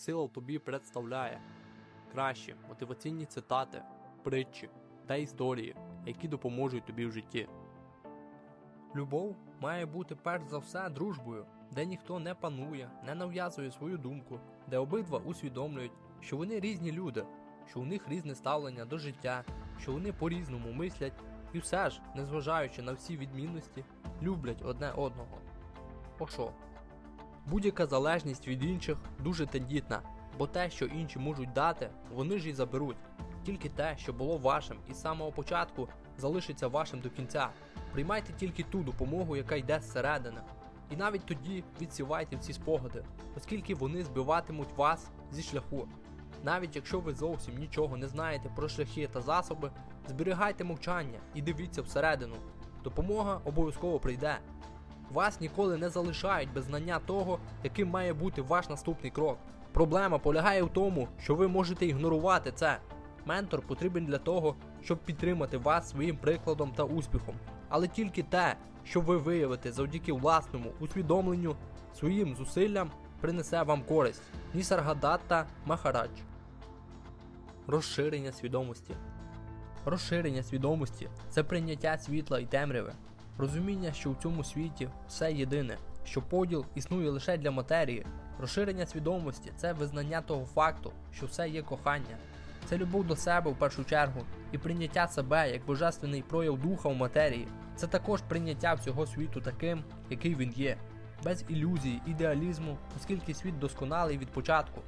Сила тобі представляє кращі мотиваційні цитати, притчі та історії, які допоможуть тобі в житті. Любов має бути перш за все дружбою, де ніхто не панує, не нав'язує свою думку, де обидва усвідомлюють, що вони різні люди, що у них різне ставлення до життя, що вони по-різному мислять і все ж, незважаючи на всі відмінності, люблять одне одного. О що? Будь-яка залежність від інших дуже тендітна, бо те, що інші можуть дати, вони ж і заберуть. Тільки те, що було вашим із самого початку, залишиться вашим до кінця. Приймайте тільки ту допомогу, яка йде зсередини. І навіть тоді відсівайте ці спогади, оскільки вони збиватимуть вас зі шляху. Навіть якщо ви зовсім нічого не знаєте про шляхи та засоби, зберігайте мовчання і дивіться всередину. Допомога обов'язково прийде. Вас ніколи не залишають без знання того, яким має бути ваш наступний крок. Проблема полягає в тому, що ви можете ігнорувати це. Ментор потрібен для того, щоб підтримати вас своїм прикладом та успіхом. Але тільки те, що ви виявите завдяки власному усвідомленню, своїм зусиллям, принесе вам користь. Нісаргадатта Махарадж. Розширення свідомості. Розширення свідомості це прийняття світла і темряви. Розуміння, що у цьому світі все єдине, що поділ існує лише для матерії. Розширення свідомості це визнання того факту, що все є кохання. Це любов до себе в першу чергу і прийняття себе як божественний прояв духа в матерії. Це також прийняття всього світу таким, який він є, без ілюзій, ідеалізму, оскільки світ досконалий від початку.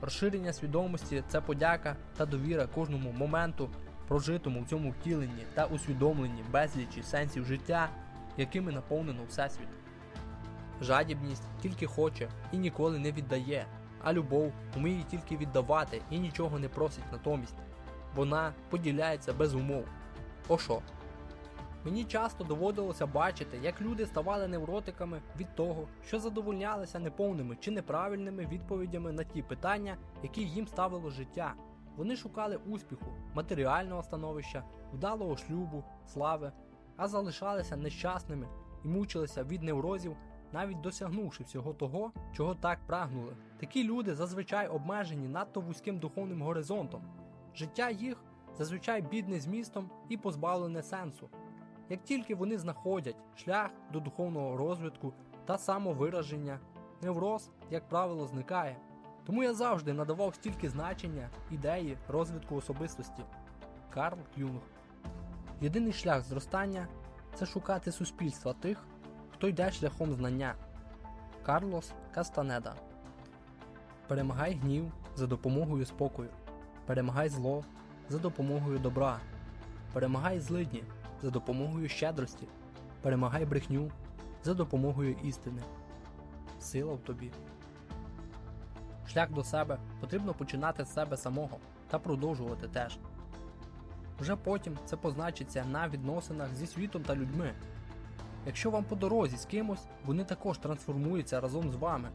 Розширення свідомості це подяка та довіра кожному моменту, прожитому в цьому втіленні та усвідомленні безлічі сенсів життя, якими наповнено Всесвіт. Жадібність тільки хоче і ніколи не віддає, а любов вміє тільки віддавати і нічого не просить натомість. Вона поділяється без умов. О що? Мені часто доводилося бачити, як люди ставали невротиками від того, що задовольнялися неповними чи неправильними відповідями на ті питання, які їм ставило життя. Вони шукали успіху, матеріального становища, вдалого шлюбу, слави, а залишалися нещасними і мучилися від неврозів, навіть досягнувши всього того, чого так прагнули. Такі люди зазвичай обмежені надто вузьким духовним горизонтом. Життя їх зазвичай бідне змістом і позбавлене сенсу. Як тільки вони знаходять шлях до духовного розвитку та самовираження, невроз, як правило, зникає. Тому я завжди надавав стільки значення ідеї розвитку особистості. Карл Юнг. Єдиний шлях зростання це шукати суспільства тих, хто йде шляхом знання. Карлос Кастанеда. Перемагай гнів за допомогою спокою. Перемагай зло за допомогою добра. Перемагай злидні за допомогою щедрості. Перемагай брехню за допомогою істини. Сила в тобі. Шлях до себе потрібно починати з себе самого та продовжувати теж. Вже потім це позначиться на відносинах зі світом та людьми. Якщо вам по дорозі з кимось, вони також трансформуються разом з вами.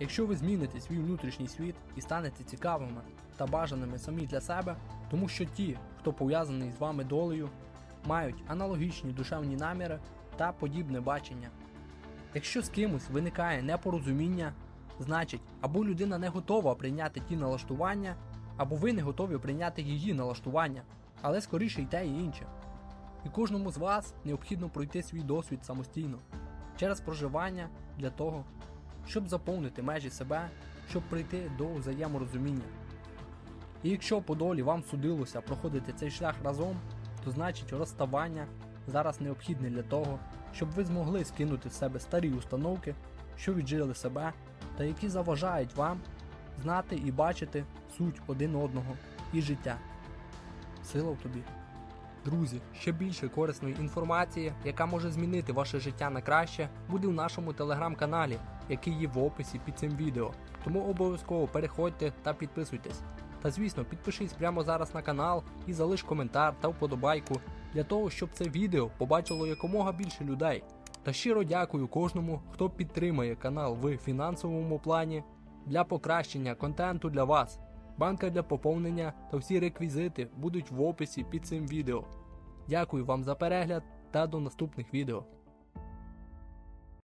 Якщо ви зміните свій внутрішній світ і станете цікавими та бажаними самі для себе, тому що ті, хто пов'язаний з вами долею, мають аналогічні душевні наміри та подібне бачення. Якщо з кимось виникає непорозуміння, значить або людина не готова прийняти ті налаштування, або ви не готові прийняти її налаштування, але скоріше й те і інше. І кожному з вас необхідно пройти свій досвід самостійно через проживання для того, щоб заповнити межі себе, щоб прийти до взаєморозуміння. І якщо по долі вам судилося проходити цей шлях разом, то значить розставання зараз необхідне для того, щоб ви змогли скинути з себе старі установки, що віджили себе, та які заважають вам знати і бачити суть один одного і життя. Сила в тобі. Друзі, ще більше корисної інформації, яка може змінити ваше життя на краще, буде в нашому телеграм-каналі, який є в описі під цим відео. Тому обов'язково переходьте та підписуйтесь. Та звісно, підпишись прямо зараз на канал і залиш коментар та вподобайку для того, щоб це відео побачило якомога більше людей. Та щиро дякую кожному, хто підтримує канал в фінансовому плані для покращення контенту для вас. Банка для поповнення та всі реквізити будуть в описі під цим відео. Дякую вам за перегляд та до наступних відео.